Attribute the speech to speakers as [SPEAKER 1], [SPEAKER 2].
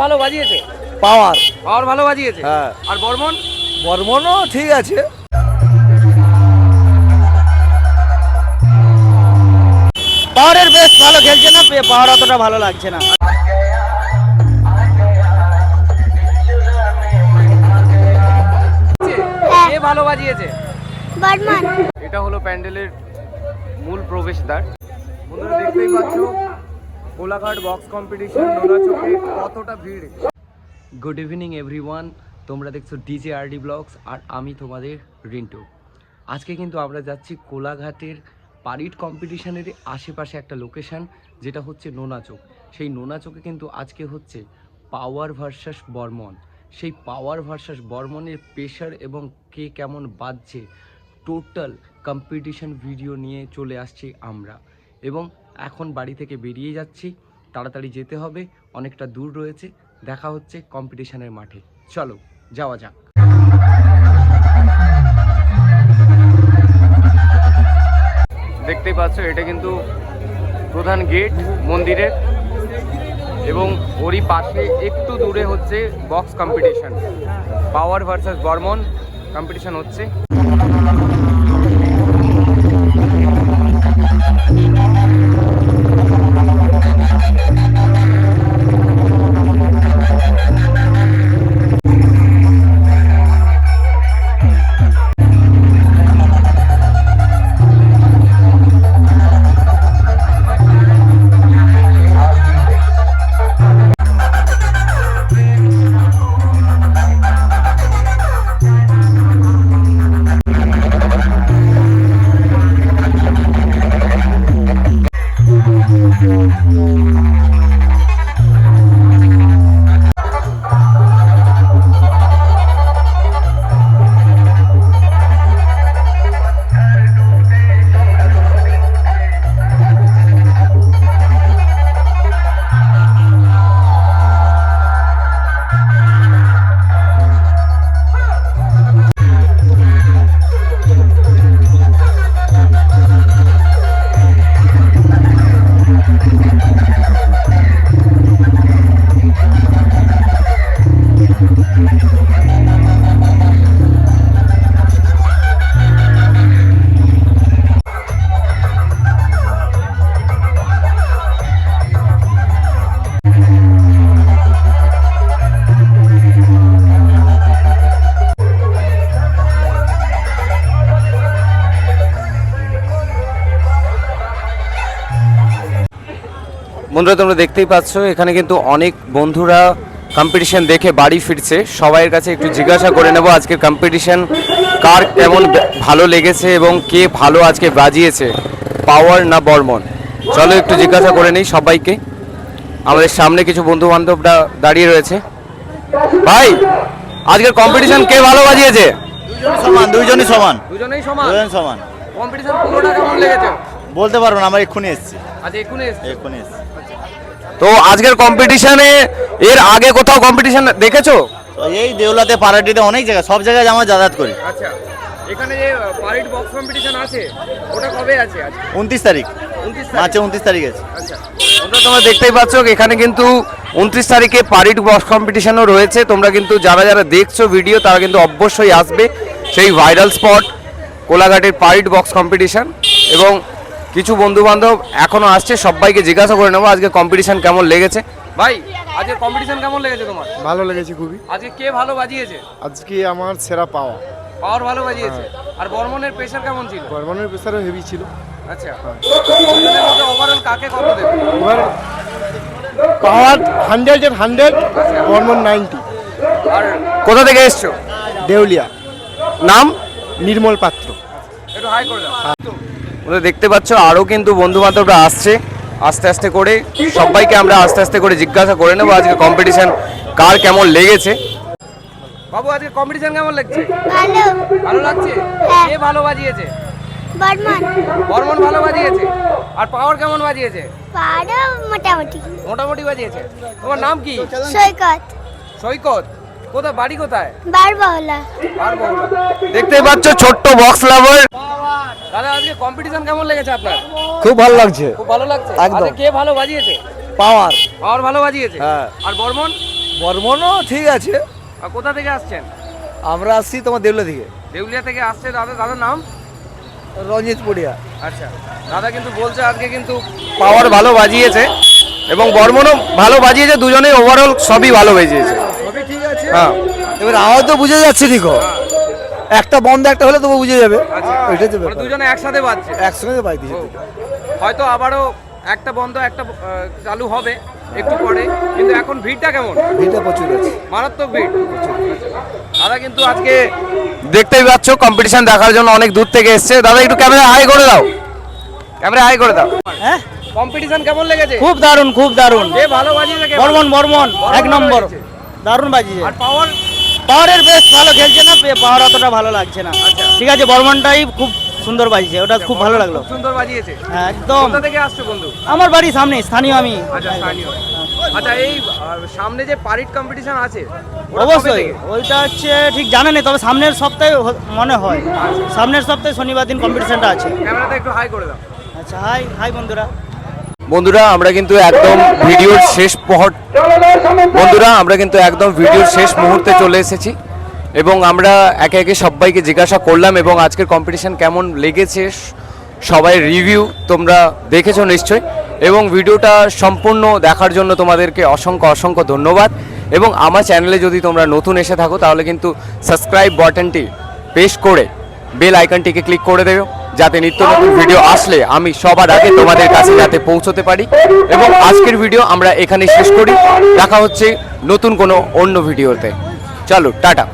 [SPEAKER 1] ভালো বাজিয়েছে?
[SPEAKER 2] পাওয়ার।
[SPEAKER 1] পাওয়ার ভালো বাজিয়েছে?
[SPEAKER 2] হ্যাঁ।
[SPEAKER 1] আর বর্মন?
[SPEAKER 2] বর্মনও ঠিক আছে।
[SPEAKER 3] পাওয়ারের বেশ ভালো খেলছে না? পাওয়ার অতটা ভালো লাগছে না।
[SPEAKER 1] কে ভালো বাজিয়েছে?
[SPEAKER 4] বর্মন।
[SPEAKER 1] এটা হলো প্যান্ডেলের মূল প্রবেশদ্বার। বন্ধুরা দেখতেই পাচ্ছ কোলাঘাট বক্স কম্পিটিশন চোখে কতটা ভিড়? গুড ইভিনিং এভরিওয়ান তোমরা দেখছ ডিজে আরডি ব্লগস আর আমি তোমাদের রিন্টু। আজকে কিন্তু আমরা যাচ্ছি কোলাঘাটের পারিট কম্পিটিশনের আশেপাশে একটা লোকেশন যেটা হচ্ছে নোনা চোখ সেই নোনা চোখে কিন্তু আজকে হচ্ছে পাওয়ার ভার্সাস বর্মন সেই পাওয়ার ভার্সাস বর্মনের প্রেশার এবং কে কেমন বাজছে টোটাল কম্পিটিশন ভিডিও নিয়ে চলে আসছি আমরা। এবং এখন বাড়ি থেকে বেরিয়ে যাচ্ছি। তাড়াতাড়ি যেতে হবে, অনেকটা দূর রয়েছে। দেখা হচ্ছে কম্পিটিশনের মাঠে। চলো, যাওয়া যাক। দেখতেই পাচ্ছ, এটা কিন্তু প্রধান গেট মন্দিরের এবং ওরই পাশে একটু দূরে হচ্ছে box competition power versus Barman competition হচ্ছে। Oh, বন্ধুরা তোমরা দেখতেই পাচ্ছ এখানে কিন্তু অনেক বন্ধুরা কম্পিটিশন দেখে বাড়ি ফিরছে। সবাইয়ের কাছে একটু জিজ্ঞাসা করে নেব আজকের কম্পিটিশন কার কেমন ভালো লেগেছে এবং কে ভালো আজকে বাজিয়েছে পাওয়ার না বর্মন? চলো একটু জিজ্ঞাসা করে নিই সবাইকে। আমাদের সামনে কিছু বন্ধু বান্ধবরা দাঁড়িয়ে রয়েছে। ভাই আজকের কম্পিটিশন কে ভালো বাজিয়েছে?
[SPEAKER 2] সমান দুইজনই সমান।
[SPEAKER 1] দুজনেই সমান?
[SPEAKER 2] দুজন সমান।
[SPEAKER 1] কম্পিটিশন পুরোটা কেমন লেগেছে?
[SPEAKER 2] বলতে পারব না আমার এক্ষুনি এসছি।
[SPEAKER 1] আজ এক্ষুনি এসছে।
[SPEAKER 2] এক্ষুনি এসছি।
[SPEAKER 1] তো আজকের কম্পিটিশনে এর আগে কোথাও কম্পিটিশন দেখেছ?
[SPEAKER 2] এই দেউলাতে পাড়াটিতে অনেক জায়গায় সব জায়গায় আমরা যাতায়াত করি।
[SPEAKER 1] আচ্ছা এখানে যে পারিট বক্স কম্পিটিশন আছে ওটা কবে আছে
[SPEAKER 2] উনত্রিশ তারিখ। মার্চে উনত্রিশ তারিখ আছে।
[SPEAKER 1] আচ্ছা। তোমরা তোমরা দেখতেই পাচ্ছ এখানে কিন্তু উনত্রিশ তারিখে পারিট বক্স কম্পিটিশনও রয়েছে। তোমরা কিন্তু যারা যারা দেখছ ভিডিও তারা কিন্তু অবশ্যই আসবে সেই ভাইরাল স্পট কোলাঘাটের পারিট বক্স কম্পিটিশন এবং কিছু বন্ধু বান্ধব এখনও আসছে সবাইকে জিজ্ঞাসা করে নেব আজকে কম্পিটিশন কেমন লেগেছে। ভাই আজকে কম্পিটিশন কেমন লেগেছে তোমার?
[SPEAKER 5] ভালো লেগেছে খুবই।
[SPEAKER 1] আজকে কে ভালো বাজিয়েছে?
[SPEAKER 5] আজকে আমার সেরা পাওয়া।
[SPEAKER 1] পাওয়ার ভালো বাজিয়েছে। আর বর্মনের প্রেশার কেমন ছিল?
[SPEAKER 5] বর্মনের প্রেসারও হেভি ছিল।
[SPEAKER 1] আচ্ছা। ওভারঅল কাকে কত দেবে?
[SPEAKER 5] পাওয়ার হান্ড্রেড এর হান্ড্রেড বর্মন নাইনটি
[SPEAKER 1] আর কোথা থেকে এসছো?
[SPEAKER 5] দেউলিয়া।
[SPEAKER 1] নাম
[SPEAKER 5] নির্মল পাত্র।
[SPEAKER 1] একটু হাই করে দাও। দেখতে পাচ্ছ আরও কিন্তু বন্ধু বান্ধবরা আসছে। আস্তে আস্তে করে সবাইকে আমরা আস্তে আস্তে করে জিজ্ঞাসা করে নেব আজকে কম্পিটিশন কার কেমন লেগেছে। বাবু আজকে কম্পিটিশন কেমন লাগছে?
[SPEAKER 4] ভালো।
[SPEAKER 1] ভালো লাগছে?
[SPEAKER 4] হ্যাঁ।
[SPEAKER 1] কে ভালো বাজিয়েছে?
[SPEAKER 4] বর্মন।
[SPEAKER 1] বর্মন ভালো বাজিয়েছে? আর পাওয়ার কেমন বাজিয়েছে?
[SPEAKER 4] পারো মোটামুটি।
[SPEAKER 1] মোটামুটি বাজিয়েছে। তোমার নাম কি?
[SPEAKER 4] সৈকত।
[SPEAKER 1] সৈকত। কোথায়? বাড়ি কোথায়?
[SPEAKER 4] বারবাহলা
[SPEAKER 1] পারব দেখতেই পাচ্ছ ছোট্ট বক্স লাভার দাদা আজকে কম্পিটিশন কেমন লেগেছে আপনার?
[SPEAKER 2] খুব ভালো লাগছে।
[SPEAKER 1] খুব ভালো লাগছে?
[SPEAKER 2] একদম।
[SPEAKER 1] কে ভালো বাজিয়েছে?
[SPEAKER 2] পাওয়ার।
[SPEAKER 1] পাওয়ার ভালো বাজিয়েছে?
[SPEAKER 2] হ্যাঁ।
[SPEAKER 1] আর বর্মন?
[SPEAKER 6] বর্মনও ঠিক আছে।
[SPEAKER 1] আর কোথা থেকে আসছেন?
[SPEAKER 6] আমরা আসছি তোমার দেউলা থেকে।
[SPEAKER 1] দেউলিয়া থেকে আসছে দাদা। দাদার নাম?
[SPEAKER 6] রঞ্জিত পুরিয়া
[SPEAKER 1] আচ্ছা। দাদা কিন্তু বলছে আজকে কিন্তু পাওয়ার ভালো বাজিয়েছে এবং বর্মনও ভালো বাজিয়েছে। দুজনেই ওভারঅল সবই ভালো বাজিয়েছে। হ্যাঁ।
[SPEAKER 6] এবার আওয়াজ তো বুঝে যাচ্ছে দেখো। একটা বন্ধ একটা হলে তবু বুঝে যাবে।
[SPEAKER 1] আচ্ছা।
[SPEAKER 6] ওইটাই তো
[SPEAKER 1] মানে
[SPEAKER 6] ব্যাপার।
[SPEAKER 1] দুজনে একসাথে বাজছে।
[SPEAKER 6] একসঙ্গে বাই দিয়েছে
[SPEAKER 1] হয়তো আবারও একটা বন্ধ একটা আহ, চালু হবে একটু পরে। কিন্তু এখন ভিড়টা কেমন?
[SPEAKER 6] ভিড়টা প্রচুর আছে।
[SPEAKER 1] মারাত্মক ভিড়। দাদা কিন্তু আজকে দেখতেই পাচ্ছ কম্পিটিশন দেখার জন্য অনেক দূর থেকে এসছে। দাদা একটু ক্যামেরা হাই করে দাও। ক্যামেরা হাই করে দাও।
[SPEAKER 3] হ্যাঁ?
[SPEAKER 1] কম্পিটিশন কেমন লেগেছে?
[SPEAKER 3] খুব দারুণ খুব দারুণ।
[SPEAKER 1] কে ভালো বাজিয়েছে কে?
[SPEAKER 3] বর্মন বর্মন এক নম্বর।
[SPEAKER 1] বাজিয়েছে।
[SPEAKER 3] দারুণ বাজিয়েছে।
[SPEAKER 1] আর পাওয়ার
[SPEAKER 3] পাওয়ারের বেশ ভালো খেলছে না পাওয়ার অতটা ভালো লাগছে না।
[SPEAKER 1] আচ্ছা।
[SPEAKER 3] ঠিক আছে বর্মনটাই খুব সুন্দর বাজিয়েছে ওটা খুব ভালো লাগল।
[SPEAKER 1] সুন্দর বাজিয়েছে।
[SPEAKER 3] হ্যাঁ, একদম।
[SPEAKER 1] কোথা থেকে আসছো বন্ধু?
[SPEAKER 3] আমার বাড়ির সামনে স্থানীয় আমি।
[SPEAKER 1] আচ্ছা স্থানীয়। আচ্ছা এই সামনে যে পারিট কম্পিটিশন আছে
[SPEAKER 3] অবশ্যই ওইটা হচ্ছে ঠিক জানা নেই তবে সামনের সপ্তাহে মনে হয়। সামনের সপ্তাহে শনিবার দিন কম্পিটিশনটা আছে।
[SPEAKER 1] ক্যামেরাতে একটু হাই করে দাও।
[SPEAKER 3] আচ্ছা হাই হাই বন্ধুরা।
[SPEAKER 1] বন্ধুরা, আমরা কিন্তু একদম ভিডিওর শেষ পহর বন্ধুরা, আমরা কিন্তু একদম ভিডিওর শেষ মুহূর্তে চলে এসেছি এবং আমরা একে একে সবাইকে জিজ্ঞাসা করলাম এবং আজকের কম্পিটিশন কেমন লেগেছে, সবাই রিভিউ তোমরা দেখেছ নিশ্চয়ই। এবং ভিডিওটা সম্পূর্ণ দেখার জন্য তোমাদেরকে অসংখ্য অসংখ্য ধন্যবাদ। এবং আমার চ্যানেলে যদি তোমরা নতুন এসে থাকো, তাহলে কিন্তু সাবস্ক্রাইব বাটনটি প্রেস করে বেল আইকনটিকে ক্লিক করে দেবে। যাতে নিত্য নতুন ভিডিও আসলে আমি সবার আগে তোমাদের কাছে যাতে পৌঁছতে পারি। এবং আজকের ভিডিও আমরা এখানে শেষ করি। দেখা হচ্ছে নতুন কোনো অন্য ভিডিওতে চলো, টাটা।